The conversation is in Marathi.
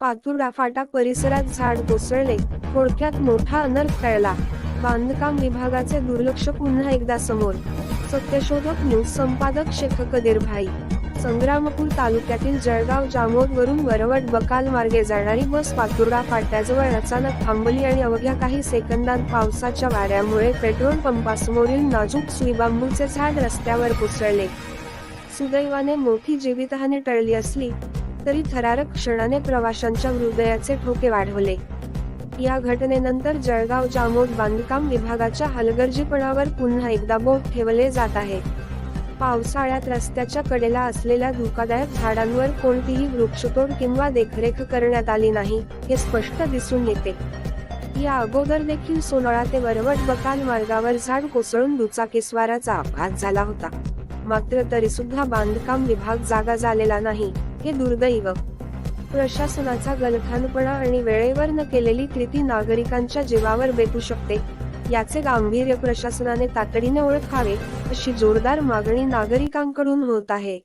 पातुर्डा फाटा परिसरात झाड कोसळले. थोडक्यात मोठा अनर्थ कळला बांधकाम विभागाचे दुर्लक्ष पुन्हा एकदा समोर. सत्यशोधक न्यूज संपादक शेख कदीर भाई संग्रामपूर तालुक्यातील जळगाव जामोद वरून वरवट बकाल मार्गे जाणारी बस पातुर्डा फाट्याजवळ अचानक थांबली आणि अवघ्या काही सेकंदात पावसाच्या वाऱ्यामुळे पेट्रोल पंपासमोरील नाजूक सुईबांबूचे झाड रस्त्यावर कोसळले. सुदैवाने मोठी जीवितहानी टळली असली तरी थरारक क्षणाने प्रवाशांच्या हृदयाचे ठोके वाढवले. या घटनेनंतर जळगाव जामोद बांधकाम विभागाच्या हलगर्जीपणावर पुन्हा एकदा बोट ठेवले जात आहे. पावसाळ्यात रस्त्याच्या कडेला असलेल्या धोकादायक झाडांवर कोणतीही वृक्षतोड किंवा देखरेख करण्यात आली नाही हे स्पष्ट दिसून येते. या अगोदर देखील सोनाळा ते वरवट बकाल मार्गावर झाड कोसळून दुचाकीस्वाराचा अपघात झाला होता. मात्र तरी सुद्धा बांधकाम विभाग जागा झालेला नाही हे दुर्दैव. प्रशासनाचा गलथानपणा आणि वेळेवर न केलेली कृती नागरिकांच्या जीवावर बेतू शकते याचे गांभीर्य प्रशासनाने तातडीने ओळखावे अशी जोरदार मागणी नागरिकांकडून होत आहे.